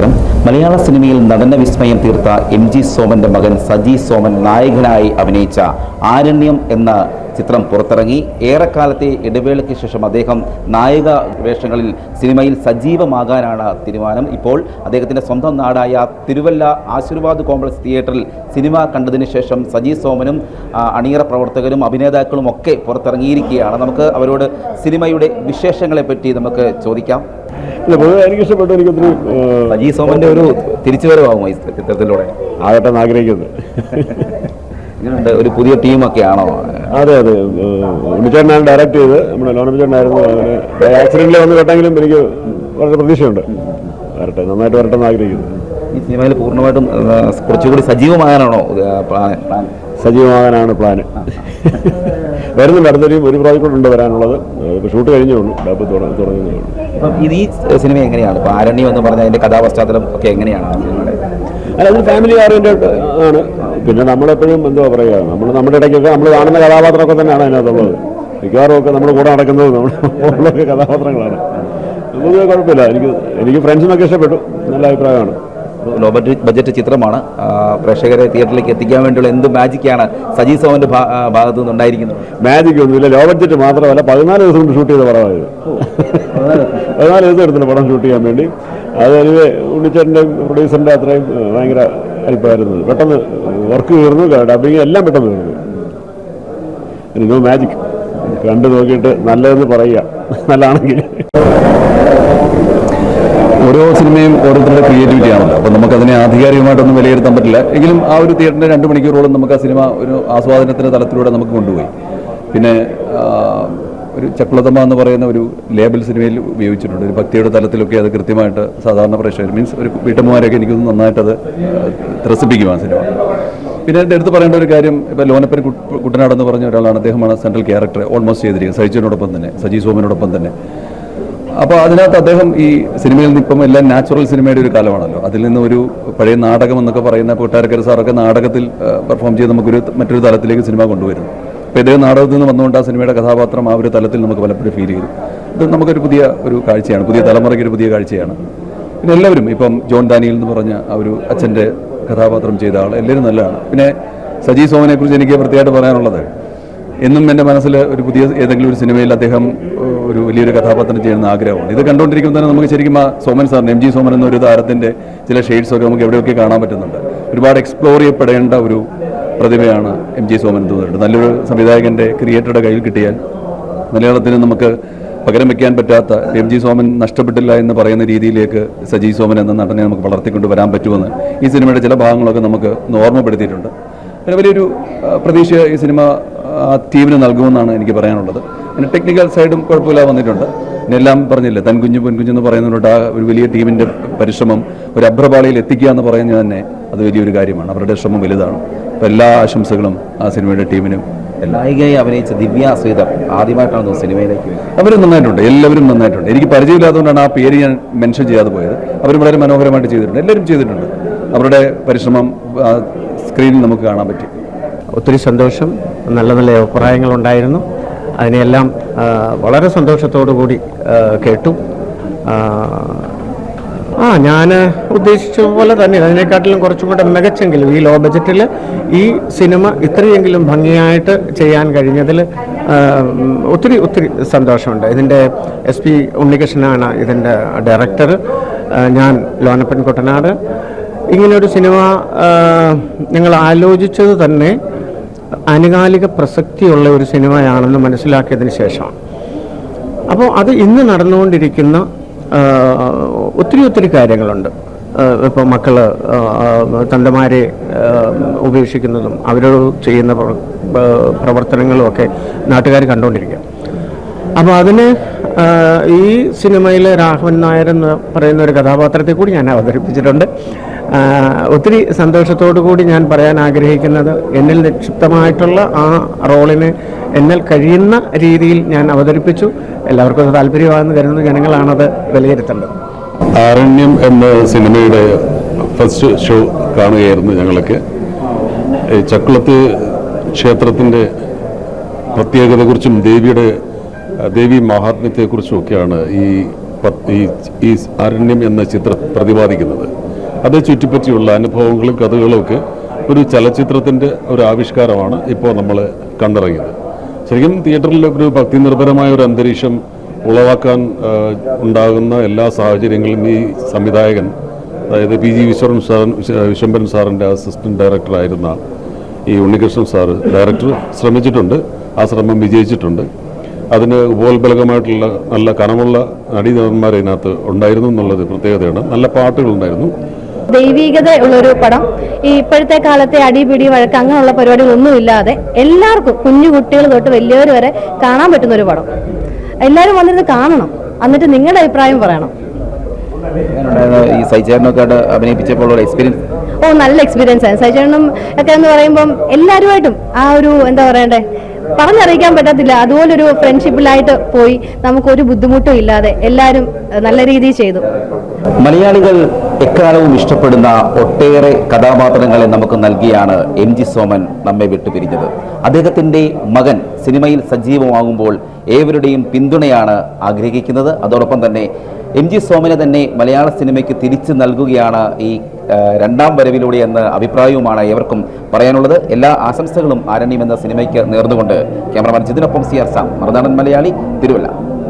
നമസ്കാരം മലയാള സിനിമയിൽ നടന വിസ്മയം തീർത്ത എം ജി സോമന്റെ മകൻ സജി സോമൻ നായകനായി അഭിനയിച്ച ആരണ്യം എന്ന ചിത്രം പുറത്തിറങ്ങി. ഏറെക്കാലത്തെ ഇടവേളയ്ക്ക് ശേഷം അദ്ദേഹം നായക വേഷങ്ങളിൽ സിനിമയിൽ സജീവമാകാനാണ് തീരുമാനം. ഇപ്പോൾ അദ്ദേഹത്തിന്റെ സ്വന്തം നാടായ തിരുവല്ല ആശീർവാദ് കോംപ്ലക്സ് തിയേറ്ററിൽ സിനിമ കണ്ടതിന് ശേഷം സജി സോമനും അണിയറ പ്രവർത്തകരും അഭിനേതാക്കളും ഒക്കെ പുറത്തിറങ്ങിയിരിക്കുകയാണ്. നമുക്ക് അവരോട് സിനിമയുടെ വിശേഷങ്ങളെപ്പറ്റി നമുക്ക് ചോദിക്കാം. ഇല്ല പൊതുവെ എനിക്ക് ഇഷ്ടപ്പെട്ടു എനിക്ക് ഒത്തിരി സജി സോമന്റെ ഒരു തിരിച്ചുവരവാകുമോ ഈ ചിത്രത്തിലൂടെ? ആകട്ടെ ആഗ്രഹിക്കുന്നത് ഇങ്ങനെയുണ്ട് ഒരു പുതിയ ടീമൊക്കെയാണോ അതെ അതെ. ഉണ്ണിച്ചേട്ടനാണ് ഡയറക്റ്റ് ചെയ്ത് നമ്മുടെ ലോണപ്പിച്ചേട്ടനായിരുന്നു ആക്സിഡന്റിൽ വന്ന് കേട്ടെങ്കിലും എനിക്ക് വളരെ പ്രതീക്ഷയുണ്ട്. വരട്ടെ നന്നായിട്ട് വരട്ടെ എന്ന് ആഗ്രഹിക്കുന്നു. ഈ സിനിമയിൽ പൂർണമായിട്ടും കുറച്ചുകൂടി സജീവമാകാനാണോ പ്ലാൻ പ്ലാൻ? സജീവമാകാനാണ് പ്ലാന് വരുന്നു അടുത്തൊരു ഒരു പ്രോജക്റ്റ് ഉണ്ട് വരാനുള്ളത്. ഷൂട്ട് കഴിഞ്ഞേ ഉള്ളൂ. ഡബ് തുടങ്ങുന്നേ ഉള്ളൂ. അപ്പം ഇത് ഈ സിനിമ എങ്ങനെയാണ്? ഇപ്പോൾ ആരണ്യം എന്ന് പറഞ്ഞ അതിന്റെ കഥാപശ്ചാത്തലം ഒക്കെ എങ്ങനെയാണ്? അല്ല അത് ഫാമിലി ഓറിയന്റഡ് ആണ്. പിന്നെ നമ്മളെപ്പോഴും എന്തുവാ പറയുക? നമ്മൾ നമ്മുടെ ഇടയ്ക്കൊക്കെ നമ്മൾ കാണുന്ന കഥാപാത്രമൊക്കെ തന്നെയാണ് അതിനകത്തുള്ളത്. മിക്കവാറും ഒക്കെ നമ്മുടെ കൂടെ നടക്കുന്നത് നമ്മുടെ കഥാപാത്രങ്ങളാണ്. നമുക്ക് കുഴപ്പമില്ല. എനിക്ക് എനിക്ക് ഫ്രണ്ട്സിനൊക്കെ ഇഷ്ടപ്പെട്ടു. നല്ല അഭിപ്രായമാണ്. ലോ ബഡ്ജറ്റ് ബഡ്ജറ്റ് ചിത്രമാണ്. പ്രേക്ഷകരെ തിയേറ്ററിലേക്ക് എത്തിക്കാൻ വേണ്ടിയുള്ള എന്ത് മാജിക്കാണ് സജി സോമന്റെ ഭാ- ഭാഗത്തു നിന്നുണ്ടായിരിക്കുന്നത്? മാജിക് ഒന്നുമില്ല ലോ ബഡ്ജറ്റ് മാത്രമല്ല പതിനാല് ദിവസം കൊണ്ട് ഷൂട്ട് ചെയ്ത പടമായത് പതിനാല് ദിവസം എടുത്തില്ല പടം ഷൂട്ട് ചെയ്യാൻ വേണ്ടി. അത് എനിക്ക് ഉണ്ണിച്ചേട്ടന്റെ പ്രൊഡ്യൂസറിന്റെ അത്രയും ഭയങ്കര ഹെൽപ്പായിരുന്നു പെട്ടെന്ന് വർക്ക് തീർന്നു ഡബിങ് എല്ലാം പെട്ടെന്ന് തീർന്നു. നോ മാജിക് കണ്ടു നോക്കിയിട്ട് നല്ലതെന്ന് പറയുക. നല്ലതാണെങ്കിൽ ഓരോ സിനിമയും ഓരോരുത്തരുടെ ക്രിയേറ്റിവിറ്റി ആണല്ലോ. അപ്പോൾ നമുക്കതിനെ ആധികാരികമായിട്ടൊന്നും വിലയിരുത്താൻ പറ്റില്ല. എങ്കിലും ആ ഒരു തിയേറ്ററിന്റെ രണ്ട് മണിക്കൂറോളം നമുക്ക് ആ സിനിമ ഒരു ആസ്വാദനത്തിന്റെ തലത്തിലൂടെ നമുക്ക് കൊണ്ടുപോയി. പിന്നെ ഒരു ചക്കുളതമ്മ എന്ന് പറയുന്ന ഒരു ലേബൽ സിനിമയിൽ ഉപയോഗിച്ചിട്ടുണ്ട്. ഒരു ഭക്തിയുടെ തലത്തിലൊക്കെ അത് കൃത്യമായിട്ട് സാധാരണ പ്രേക്ഷകർ മീൻസ് ഒരു വീട്ടമ്മമാരൊക്കെ എനിക്കൊന്ന് നന്നായിട്ടത് ത്രസിപ്പിക്കും ആ സിനിമ. പിന്നെ എന്റെ അടുത്ത് പറയേണ്ട ഒരു കാര്യം ഇപ്പോൾ ലോനപ്പൻ കുട്ടനാടെന്ന് പറഞ്ഞ ഒരാളാണ്. അദ്ദേഹമാണ് സെൻട്രൽ ക്യാരക്ടർ ഓൾമോസ്റ്റ് ചെയ്തിരിക്കുന്നത്. സഹിച്ചതിനോടൊപ്പം തന്നെ സജി സോമനോടൊപ്പം തന്നെ. അപ്പോൾ അതിനകത്ത് അദ്ദേഹം ഈ സിനിമയിൽ നിന്ന് ഇപ്പം എല്ലാം നാച്ചുറൽ സിനിമയുടെ ഒരു കാലമാണല്ലോ. അതിൽ നിന്ന് ഒരു പഴയ നാടകം എന്നൊക്കെ പറയുന്ന കൊട്ടാരക്കര സാറൊക്കെ നാടകത്തിൽ പെർഫോം ചെയ്ത് നമുക്കൊരു മറ്റൊരു തലത്തിലേക്ക് സിനിമ കൊണ്ടുവരുന്നു. അപ്പോൾ ഇദ്ദേഹം നാടകത്തിൽ നിന്ന് വന്നുകൊണ്ട് ആ സിനിമയുടെ കഥാപാത്രം ആ ഒരു തലത്തിൽ നമുക്ക് പലപ്പോഴും ഫീൽ ചെയ്തു. ഇത് നമുക്കൊരു പുതിയ ഒരു കാഴ്ചയാണ് പുതിയ തലമുറയ്ക്ക് ഒരു പുതിയ കാഴ്ചയാണ്. പിന്നെ എല്ലാവരും ഇപ്പം ജോൺ ഡാനിയൽ എന്ന് പറഞ്ഞ ആ ഒരു അച്ഛന്റെ കഥാപാത്രം ചെയ്ത ആൾ എല്ലാവരും നല്ലതാണ്. പിന്നെ സജി സോമനെക്കുറിച്ച് എനിക്ക് പ്രത്യേകമായിട്ട് പറയാനുള്ളത് എന്നും എന്റെ മനസ്സിൽ ഒരു പുതിയ ഏതെങ്കിലും ഒരു സിനിമയിൽ അദ്ദേഹം ഒരു വലിയൊരു കഥാപാത്രം ചെയ്യുന്ന ആഗ്രഹമാണ് ഇത് കണ്ടുകൊണ്ടിരിക്കുമ്പോൾ തന്നെ നമുക്ക് ശരിക്കും ആ സോമൻ സാറിന് എം ജി സോമൻ എന്നൊരു താരത്തിന്റെ ചില ഷെയ്ഡ്സ് ഒക്കെ നമുക്ക് എവിടെയൊക്കെ കാണാൻ പറ്റുന്നുണ്ട്. ഒരുപാട് എക്സ്പ്ലോർ ചെയ്യപ്പെടേണ്ട ഒരു പ്രതിമയാണ് എം ജി സോമൻ എന്ന് നല്ലൊരു സംവിധായകന്റെ ക്രിയേറ്ററുടെ കയ്യിൽ കിട്ടിയാൽ മലയാളത്തിന് നമുക്ക് പകരം വെക്കാൻ പറ്റാത്ത എം ജി സോമൻ നഷ്ടപ്പെട്ടില്ല എന്ന് പറയുന്ന രീതിയിലേക്ക് സജി സോമൻ എന്ന നടനെ നമുക്ക് വളർത്തിക്കൊണ്ട് വരാൻ പറ്റുമെന്ന് ഈ സിനിമയുടെ ചില ഭാഗങ്ങളൊക്കെ നമുക്ക് ഓർമ്മപ്പെടുത്തിയിട്ടുണ്ട്. പിന്നെ വലിയൊരു പ്രതീക്ഷ ഈ സിനിമ ആ ടീമിന് നൽകുമെന്നാണ് എനിക്ക് പറയാനുള്ളത്. പിന്നെ ടെക്നിക്കൽ സൈഡും കുഴപ്പമില്ല വന്നിട്ടുണ്ട്. പിന്നെ എല്ലാം പറഞ്ഞില്ലേ തൻകുഞ്ഞ് പൊൻകുഞ്ഞ് എന്ന് പറയുന്നതുകൊണ്ട് ആ ഒരു വലിയ ടീമിന്റെ പരിശ്രമം ഒരു അഭ്രപാളിയിൽ എത്തിക്കുക എന്ന് പറയുന്നത് തന്നെ അത് വലിയൊരു കാര്യമാണ്. അവരുടെ ശ്രമം വലുതാണ്. അപ്പോൾ എല്ലാ ആശംസകളും ആ സിനിമയുടെ ടീമിനും നായികയെ അഭിനയിച്ച ദിവ്യ ശ്രീധർ ആദ്യമായിട്ടാണ് സിനിമയിലേക്ക് അവർ നന്നായിട്ടുണ്ട് എല്ലാവരും നന്നായിട്ടുണ്ട്. എനിക്ക് പരിചയമില്ലാത്തതുകൊണ്ടാണ് ആ പേര് ഞാൻ മെൻഷൻ ചെയ്യാതെ പോയത്. അവർ വളരെ മനോഹരമായിട്ട് ചെയ്തിട്ടുണ്ട് എല്ലാവരും ചെയ്തിട്ടുണ്ട്. അവരുടെ പരിശ്രമം സ്ക്രീനിൽ നമുക്ക് കാണാൻ പറ്റി. ഒത്തിരി സന്തോഷം. നല്ല നല്ല അഭിപ്രായങ്ങളുണ്ടായിരുന്നു. അതിനെല്ലാം വളരെ സന്തോഷത്തോടു കൂടി കേട്ടു. ആ, ഞാൻ ഉദ്ദേശിച്ച പോലെ തന്നെ അതിനെക്കാട്ടിലും കുറച്ചും കൂടെ മികച്ചെങ്കിലും ഈ ലോ ബജറ്റിൽ ഈ സിനിമ ഇത്രയെങ്കിലും ഭംഗിയായിട്ട് ചെയ്യാൻ കഴിഞ്ഞതിൽ ഒത്തിരി ഒത്തിരി സന്തോഷമുണ്ട്. ഇതിന്റെ എസ് പി ഉണ്ണികൃഷ്ണനാണ് ഇതിന്റെ ഡയറക്ടർ ഞാൻ ലോനപ്പൻ കുട്ടനാട് ഇങ്ങനൊരു സിനിമ ഞങ്ങൾ ആലോചിച്ചത് തന്നെ ആനുകാലിക പ്രസക്തിയുള്ള ഒരു സിനിമയാണെന്ന് മനസ്സിലാക്കിയതിന് ശേഷമാണ്. അപ്പോൾ അത് ഇന്ന് നടന്നുകൊണ്ടിരിക്കുന്ന ഒത്തിരി ഒത്തിരി കാര്യങ്ങളുണ്ട്. ഇപ്പോൾ മക്കൾ തന്തമാരെ ഉപേക്ഷിക്കുന്നതും അവരോട് ചെയ്യുന്ന പ്ര- പ്രവർത്തനങ്ങളും ഒക്കെ നാട്ടുകാർ കണ്ടുകൊണ്ടിരിക്കുക. അപ്പോൾ അതിന് ഈ സിനിമയിലെ രാഘവൻ നായർ എന്ന് പറയുന്ന ഒരു കഥാപാത്രത്തെ കൂടി ഞാൻ അവതരിപ്പിച്ചിട്ടുണ്ട്. ഒത്തിരി സന്തോഷത്തോടു കൂടി ഞാൻ പറയാൻ ആഗ്രഹിക്കുന്നത് എന്നിൽ നിക്ഷിപ്തമായിട്ടുള്ള ആ റോളിന് എന്നിൽ കഴിയുന്ന രീതിയിൽ ഞാൻ അവതരിപ്പിച്ചു. എല്ലാവർക്കും അത് താല്പര്യമാണെന്ന് കരുതുന്ന. ജനങ്ങളാണത് വിലയിരുത്തേണ്ടത്. ആരണ്യം എന്ന സിനിമയുടെ ഫസ്റ്റ് ഷോ കാണുകയായിരുന്നു ഞങ്ങളൊക്കെ. ചക്കുളത്ത് ക്ഷേത്രത്തിന്റെ പ്രത്യേകതയെക്കുറിച്ചും ദേവിയുടെ ദേവി മഹാത്മ്യത്തെക്കുറിച്ചും ഒക്കെയാണ് ഈ ഈ അരണ്യം എന്ന ചിത്രം പ്രതിപാദിക്കുന്നത്. അത് ചുറ്റിപ്പറ്റിയുള്ള അനുഭവങ്ങളും കഥകളും ഒക്കെ ഒരു ചലച്ചിത്രത്തിന്റെ ഒരു ആവിഷ്കാരമാണ് ഇപ്പോൾ നമ്മൾ കണ്ടിറങ്ങിയത്. ശരിക്കും തിയേറ്ററിൽ ഒരു ഭക്തി നിർഭരമായ ഒരു അന്തരീക്ഷം ഉളവാക്കാൻ ഉണ്ടാകുന്ന എല്ലാ സാഹചര്യങ്ങളും ഈ സംവിധായകൻ അതായത് P G Viswaran sir Vishwambharan സാറിന്റെ അസിസ്റ്റന്റ് ഡയറക്ടറായിരുന്ന ഈ ഉണ്ണികൃഷ്ണൻ സാറ് ഡയറക്ടർ ശ്രമിച്ചിട്ടുണ്ട്. ആ ശ്രമം വിജയിച്ചിട്ടുണ്ട്. അതിന് ഉപോത്ബലകമായിട്ടുള്ള നല്ല കനമുള്ള നടീനടന്മാർ ഇതിനകത്ത് ഉണ്ടായിരുന്നു എന്നുള്ളത് പ്രത്യേകതയാണ്. നല്ല പാട്ടുകളുണ്ടായിരുന്നു. ദൈവീകത ഉള്ളൊരു പടം. ഈ ഇപ്പോഴത്തെ കാലത്തെ അടിപിടി വഴക്ക് അങ്ങനെയുള്ള പരിപാടികളൊന്നും ഇല്ലാതെ എല്ലാവർക്കും കുഞ്ഞു കുട്ടികൾ തൊട്ട് വലിയവർ വരെ കാണാൻ പറ്റുന്ന ഒരു പടം. എല്ലാവരും വന്നിരുന്ന് കാണണം. എന്നിട്ട് നിങ്ങളുടെ അഭിപ്രായം പറയണം. ഈ അഭിനയിപ്പിച്ചപ്പോൾ എക്സ്പീരിയൻസ് ഓ നല്ല എക്സ്പീരിയൻസ് ആണ്. സൈചേട്ടനും ഒക്കെ എന്ന് പറയുമ്പം എല്ലാവരുമായിട്ടും ആ ഒരു എന്താ പറയണ്ടേ? പറഞ്ഞറിയിക്കാൻ പറ്റത്തില്ല. അതുപോലൊരു ഫ്രണ്ട്ഷിപ്പിലായിട്ട് പോയി നമുക്കൊരു ബുദ്ധിമുട്ടും ഇല്ലാതെ എല്ലാവരും നല്ല രീതിയിൽ ചെയ്തു. മലയാളികൾ എക്കാലവും ഇഷ്ടപ്പെടുന്ന ഒട്ടേറെ കഥാപാത്രങ്ങളെ നമുക്ക് നൽകിയാണ് എം ജി സോമൻ നമ്മെ വിട്ടുപിരിഞ്ഞത്. അദ്ദേഹത്തിന്റെ മകൻ സിനിമയിൽ സജീവമാകുമ്പോൾ ഏവരുടെയും പിന്തുണയാണ് ആഗ്രഹിക്കുന്നത്. അതോടൊപ്പം തന്നെ എം ജി സോമനെ തന്നെ മലയാള സിനിമയ്ക്ക് തിരിച്ചു നൽകുകയാണ് ഈ രണ്ടാം വരവിലൂടെ എന്ന അഭിപ്രായവുമാണ് ഏവർക്കും പറയാനുള്ളത്. എല്ലാ ആശംസകളും ആരണ്യം എന്ന സിനിമയ്ക്ക് നേർന്നുകൊണ്ട് ക്യാമറമാൻ ജിതിനൊപ്പം C R Sam Marunadan Malayali Thiruvalla.